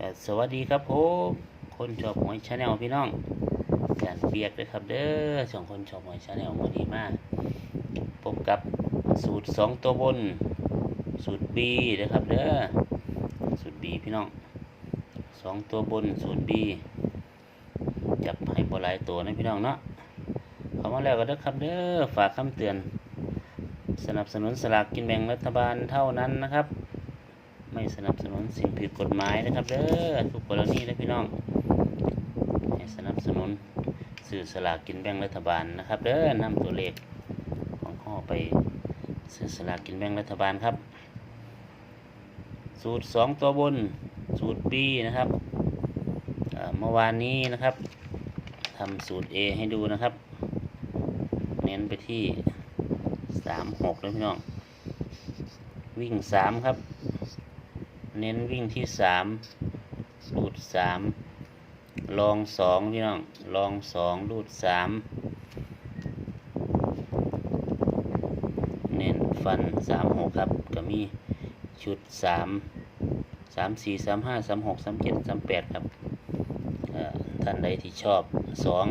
กสวัสดีครับผมคนชอบหวยชาแนลพี่น้องจานเปียกเลยครับเด้อสองคนชอบหวยชาแนลมาดีมากพบกับสูตรสองตัวบน สูตรบีนะครับเด้อสูตรบีพี่น้องสองตัวบนสูตรบีจับให้บหลายตัวนะพี่น้องเนาะเข้ามาแล้วก็เด้อครับเด้อฝากคำเตือน สนับสนุนสลากกินแบ่งรัฐบาลเท่านั้นนะครับ ไม่สนับสนุนสิ่งผิดกฎหมายนะครับเด้อทุกกรณีนะพี่น้องให้สนับสนุนสื่อสลากกินแบ่งรัฐบาลนะครับเด้อนำตัวเลขของข้อไปซื้อสลากกินแบ่งรัฐบาลครับ สูตรสองตัวบน สูตร B นะครับเมื่อวานนี้นะครับทำสูตร A ให้ดูนะครับ เน้นไปที่สามหกเลยพี่น้อง วิ่งสามครับ เน้นวิ่งที่สามรูดสามลองสองพี่น้องลองสองรูดสามเน้นฟันสามหกครับก็มีชุดสามสามสี่สามห้าสามหกสามเจ็ดสามแปดครับท่านใดที่ชอบสอง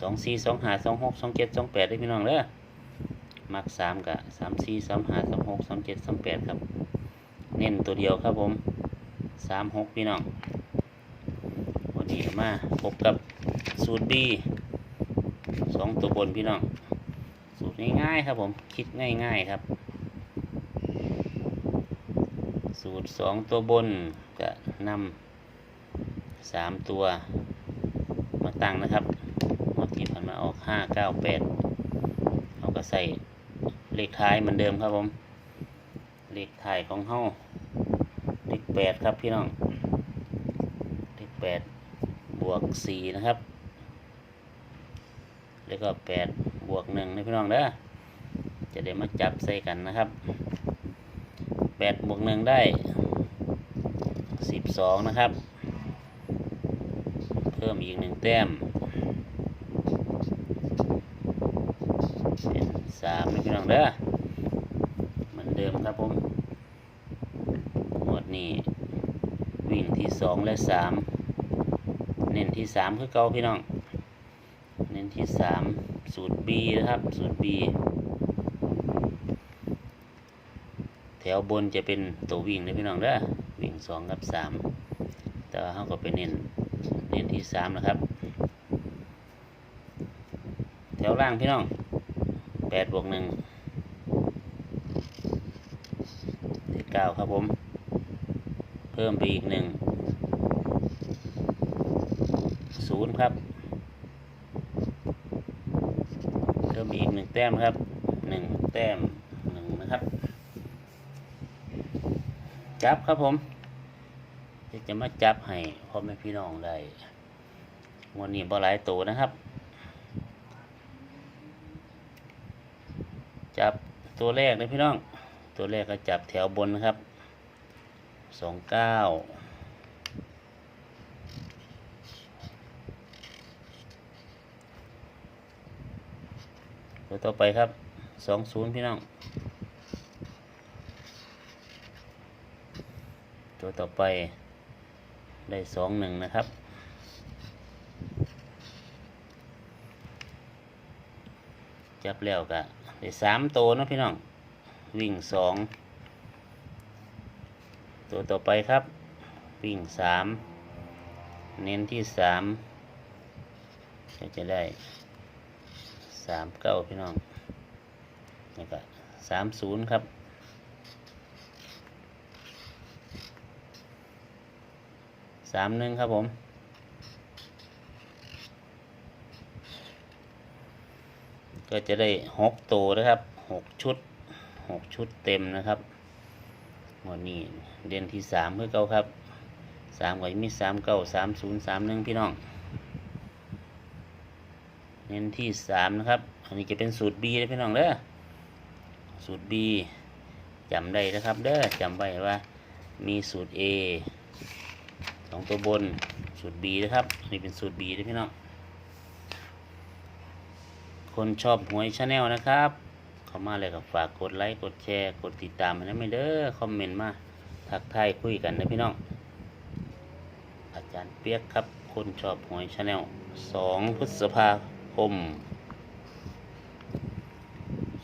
สองสี่สองห้าสองหกสองเจ็ดสองแปดได้พี่น้องเด้อมักสามกับสามสี่สามห้าสามหกสามเจ็ดสามแปดครับ เน้นตัวเดียวครับผมสามหกพี่น้องวันนี้มาพบกับสูตรบีสองตัวบนพี่น้อง สูตรง่ายๆครับผมคิดง่ายๆครับ สูตรสองตัวบนก็นำสามตัวมาตั้งนะครับเมื่อกี้ผ่านมาออกห้าเก้าแปดเราก็ใส่เลขท้ายเหมือนเดิมครับผม เลขท้ายของเฮาเลขแปดครับพี่น้อง เลขแปดบวกสี่นะครับ แล้วก็แปดบวกหนึ่งนะพี่น้องเด้อจะได้มาจับใส่กันนะครับแปดบวกหนึ่งได้สิบสองนะครับ เพิ่มอีกหนึ่งแต้มเป็นสามนะพี่น้องเด้อ เดิมครับผมหมวดนี้วิ่งที่สองและสามเน้นที่สามคือเก่าพี่น้อง เน้นที่สามสูตร B นะครับ สูตร B แถวบนจะเป็นตัววิ่งนะพี่น้องเด้อวิ่งสองกับสามแต่ว่าเขาก็ไปเน้นเน้นที่สามนะครับ แถวล่างพี่น้องแปดบวกหนึ่ง เก้าครับผม เพิ่มไปอีกหนึ่งศูนย์ครับ เพิ่มอีกหนึ่งแต้มครับหนึ่งแต้มหนึ่งนะครับ จับครับผมจะมาจับให้พ่อแม่พี่น้องได้วันนี้บ่หลายตัวนะครับ จับตัวแรกเลยพี่น้อง ตัวแรกก็จับแถวบนนะครับสองเก้าตัวต่อไปครับสองศูนย์พี่น้อง ตัวต่อไปได้สองหนึ่งนะครับ จับแล้วก็ได้สามตัวนะพี่น้อง วิ่งสองตัวต่อไปครับ วิ่งสามเน้นที่สามก็จะได้สามเก้าพี่น้องแล้วก็สามศูนย์ครับสามหนึ่งครับผมก็จะได้หกตัวนะครับหกชุด หกชุดเต็มนะครับวันนี้เดือนที่สามเพื่อเก้าครับสามก็มีสามเก้าสามศูนย์สามหนึ่งพี่น้อง เน้นที่สามนะครับ อันนี้จะเป็นสูตร B นะพี่น้องเด้อสูตร B จำได้นะครับเด้อจำไว้ว่ามีสูตร A สองตัวบนสูตร B นะครับนี่เป็นสูตร B นะพี่น้องคนชอบหวยชาแนลนะครับ เข้ามาเลยก็ฝากกดไลค์กดแชร์กดติดตามให้นะไม่เด้อคอมเมนต์มาทักทายคุยกันนะพี่น้อง อาจารย์เปียกครับ คนชอบหวยชาแนลสองพฤษภาคม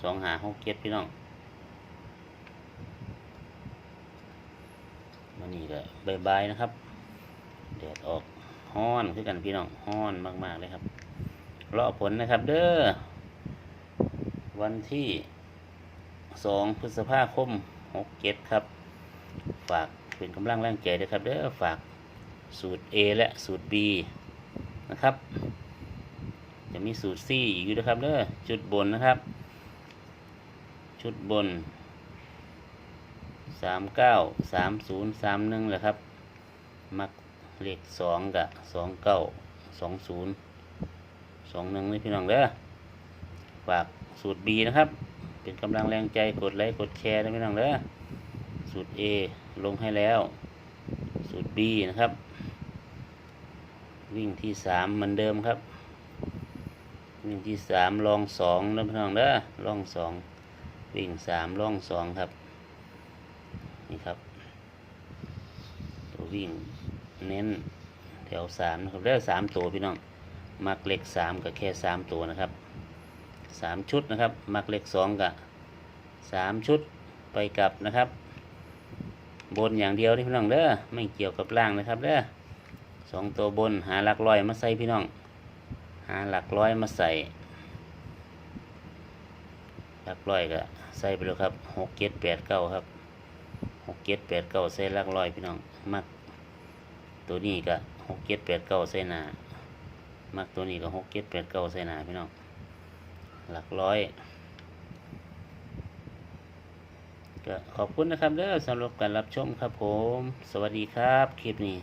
สองหาหกเจ็ดพี่น้องมันนี่ก็บายๆนะครับแดดออกฮ้อนคือกันพี่น้องฮ้อนมาก ๆ เลยครับ รอผลนะครับเด้อ วันที่สองพฤษภาคมหกเจ็ดครับ ฝากเป็นกำลังแรงใจด้วยครับเด้อฝากสูตร A และสูตร B นะครับ จะมีสูตร C อีกอยู่นะครับเด้อจุดบนนะครับ ชุดบนสามเก้าสามศูนย์สามหนึ่งแหละครับ มักเลขสองกับสองเก้าสองศูนย์สองหนึ่งนี่พี่น้องเด้อฝาก สูตร B นะครับ เป็นกำลังแรงใจกดไลค์กดแชร์นะพี่น้องเด้อสูตร A ลงให้แล้ว สูตร B นะครับ วิ่งที่สามเหมือนเดิมครับ วิ่งที่สามลองสองนะพี่น้องเด้อลองสองวิ่งสามลองสองครับนี่ครับ ตัววิ่งเน้นแถวสามนะครับเด้อสามตัวพี่น้องมักเล็กสามกับแค่สามตัวนะครับ สามชุดนะครับ มักเล็กสองกับสามชุดไปกลับนะครับ บนอย่างเดียวนี่พี่น้องเด้อไม่เกี่ยวกับล่างนะครับเด้อสองตัวบนหาหลักร้อยมาใส่พี่น้อง หาหลักร้อยมาใส่ หลักร้อยก็ใส่ไปเลยครับหกเจ็ดแปดเก้าครับหกเจ็ดแปดเก้าใส่หลักร้อยพี่น้องมักตัวนี้ก็หกเจ็ดแปดเก้าใส่หนามักตัวนี้ก็หกเจ็ดแปดเก้าใส่หนาพี่น้อง หลักร้อยก็ขอบคุณนะครับเด้อสำหรับการรับชมครับผม สวัสดีครับ คลิปนี้